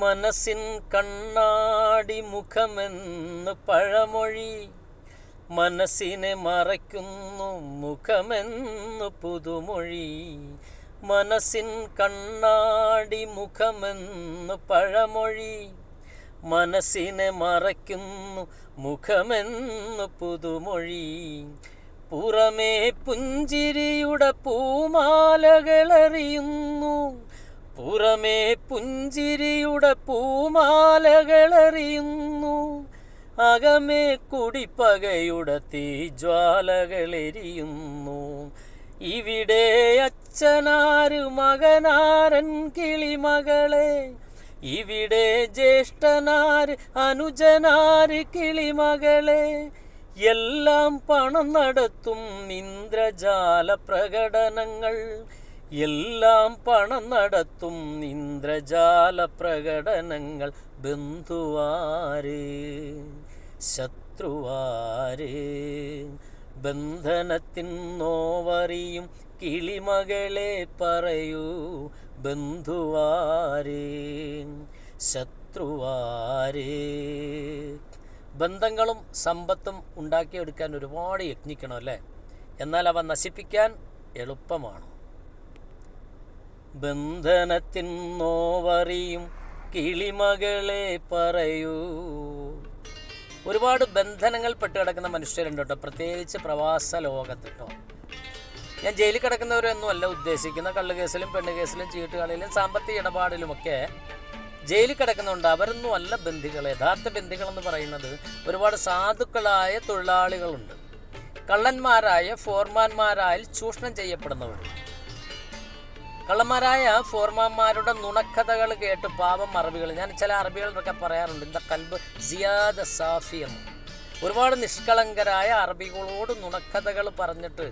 മനസ്സിൻ കണ്ണാടി മുഖമെന്ന് പഴമൊഴി മനസ്സിനെ മറയ്ക്കുന്നു മുഖമെന്ന് പുതുമൊഴി മനസ്സിൻ കണ്ണാടി മുഖമെന്ന് പഴമൊഴി മനസ്സിനെ മറയ്ക്കുന്നു മുഖമെന്ന് പുതുമൊഴി. പുറമേ പുഞ്ചിരിയുടെ പൂമാലകളറിയുന്നു പുറമേ പുഞ്ചിരിയുടെ പൂമാലകളറിയുന്നു. അകമേ കുടിപ്പകയുടെ തീജ്വാലകളെരിയുന്നു. ഇവിടെ അച്ഛനാരു മകനാരൻ കിളിമകളെ. ഇവിടെ ജ്യേഷ്ഠനാര് അനുജനാര് കിളിമകളെ. എല്ലാം പണം നടത്തും ഇന്ദ്രജാല പ്രകടനങ്ങൾ എല്ലാം പണം നടത്തും ഇന്ദ്രജാല പ്രകടനങ്ങൾ ബന്ധുവാര് ശത്രുവാര്. ബന്ധനത്തിൻ നോവറിയും കിളിമകളെ പറയൂ ബന്ധുവാര് ശത്രുവാര്. ബന്ധങ്ങളും സമ്പത്തും ഉണ്ടാക്കിയെടുക്കാൻ ഒരുപാട് യത്നിക്കണം അല്ലേ? എന്നാൽ അവ നശിപ്പിക്കാൻ എളുപ്പമാണ്? ബന്ധനത്തിൻ നോവറിയും കിളിമകളെ പറയൂ. ഒരുപാട് ബന്ധനങ്ങൾ പെട്ട് കിടക്കുന്ന മനുഷ്യരുണ്ട് കേട്ടോ. പ്രത്യേകിച്ച് പ്രവാസ ലോകത്ത് കേട്ടോ. ഞാൻ ജയിലിൽ കിടക്കുന്നവരൊന്നും അല്ല ഉദ്ദേശിക്കുന്ന. കള്ളു കേസിലും പെണ്ണ് കേസിലും ചീട്ടുകളിലും സാമ്പത്തിക ഇടപാടിലുമൊക്കെ ജയിലിൽ കിടക്കുന്നുണ്ട് അവരൊന്നും അല്ല ബന്ധുക്കൾ യഥാർത്ഥ ബന്ധുക്കളെന്ന് പറയുന്നത് ഒരുപാട് സാധുക്കളായ തൊഴിലാളികളുണ്ട്. കള്ളന്മാരായ ഫോർമാന്മാരായ ചൂഷണം ചെയ്യപ്പെടുന്നവർ കള്ളന്മാരായ ഫോർമാന്മാരുടെ നുണക്കഥകൾ കേട്ട് പാപം അറബികൾ. ഞാൻ ചില അറബികളൊക്കെ പറയാറുണ്ട്. ഇന്ത കൽബ് സിയാദ സാഫി എന്ന് ഒരുപാട് നിഷ്കളങ്കരായ അറബികളോട് നുണക്കഥകൾ പറഞ്ഞിട്ട്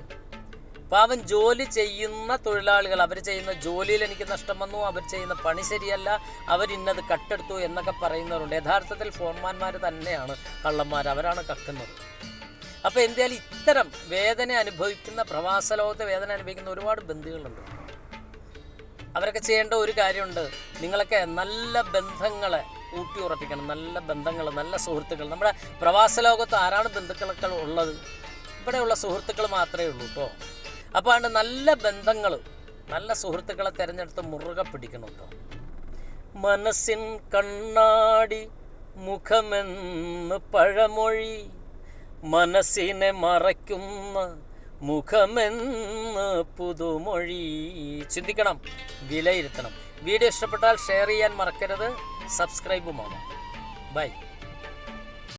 പാവം ജോലി ചെയ്യുന്ന തൊഴിലാളികൾ അവർ ചെയ്യുന്ന ജോലിയിൽ എനിക്ക് നഷ്ടം വന്നു അവർ ചെയ്യുന്ന പണി ശരിയല്ല അവരിന്നത് കട്ടെടുത്തു എന്നൊക്കെ പറയുന്നവരുണ്ട്. യഥാർത്ഥത്തിൽ ഫോർമാന്മാർ തന്നെയാണ് കള്ളന്മാർ അവരാണ് കക്കുന്നത്. അപ്പോൾ എന്തായാലും ഇത്തരം വേദന അനുഭവിക്കുന്ന പ്രവാസ ലോകത്തെ വേദന അനുഭവിക്കുന്ന ഒരുപാട് ബന്ധുക്കളുണ്ട്. അവരൊക്കെ ചെയ്യേണ്ട ഒരു കാര്യമുണ്ട്. നിങ്ങളൊക്കെ നല്ല ബന്ധങ്ങളെ ഊട്ടി ഉറപ്പിക്കണം നല്ല ബന്ധങ്ങൾ നല്ല സുഹൃത്തുക്കൾ നമ്മുടെ പ്രവാസ ലോകത്ത് ആരാണ് ബന്ധുക്കളൊക്കെ ഉള്ളത്? ഇവിടെയുള്ള സുഹൃത്തുക്കൾ മാത്രമേ ഉള്ളൂ കേട്ടോ അപ്പോൾ ആണ് നല്ല ബന്ധങ്ങൾ നല്ല സുഹൃത്തുക്കളെ തിരഞ്ഞെടുത്ത് മുറുകെ പിടിക്കണം കേട്ടോ മനസ്സിൻ കണ്ണാടി മുഖമെന്ന് പഴമൊഴി മനസ്സിനെ മറയ്ക്കുന്ന മുഖമെന്ന് പുതുമൊഴി. ചിന്തിക്കണം വിലയിരുത്തണം. വീഡിയോ ഇഷ്ടപ്പെട്ടാൽ ഷെയർ ചെയ്യാൻ മറക്കരുത്. സബ്സ്ക്രൈബും ആവാം ബൈ.